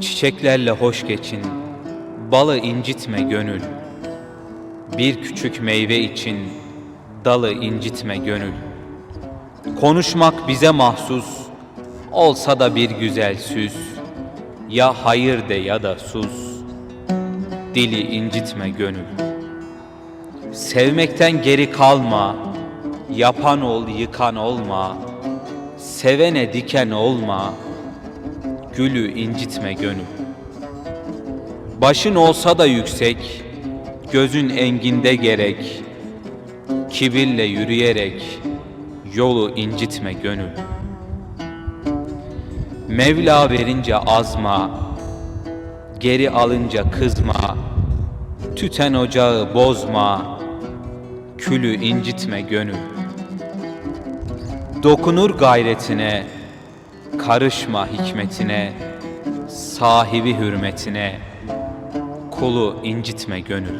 Çiçeklerle hoş geçin, balı incitme gönül. Bir küçük meyve için dalı incitme gönül. Konuşmak bize mahsus, olsa da bir güzel süs. Ya hayır de ya da sus, dili incitme gönül. Sevmekten geri kalma, yapan ol yıkan olma. Sevene diken olma, gülü incitme gönül. Başın olsa da yüksek, gözün enginde gerek. Kibirle yürüyerek yolu incitme gönül. Mevla verince azma, geri alınca kızma. Tüten ocağı bozma, külü incitme gönül. Dokunur gayretine, karışma hikmetine, sahibi hürmetine, kulu incitme gönül.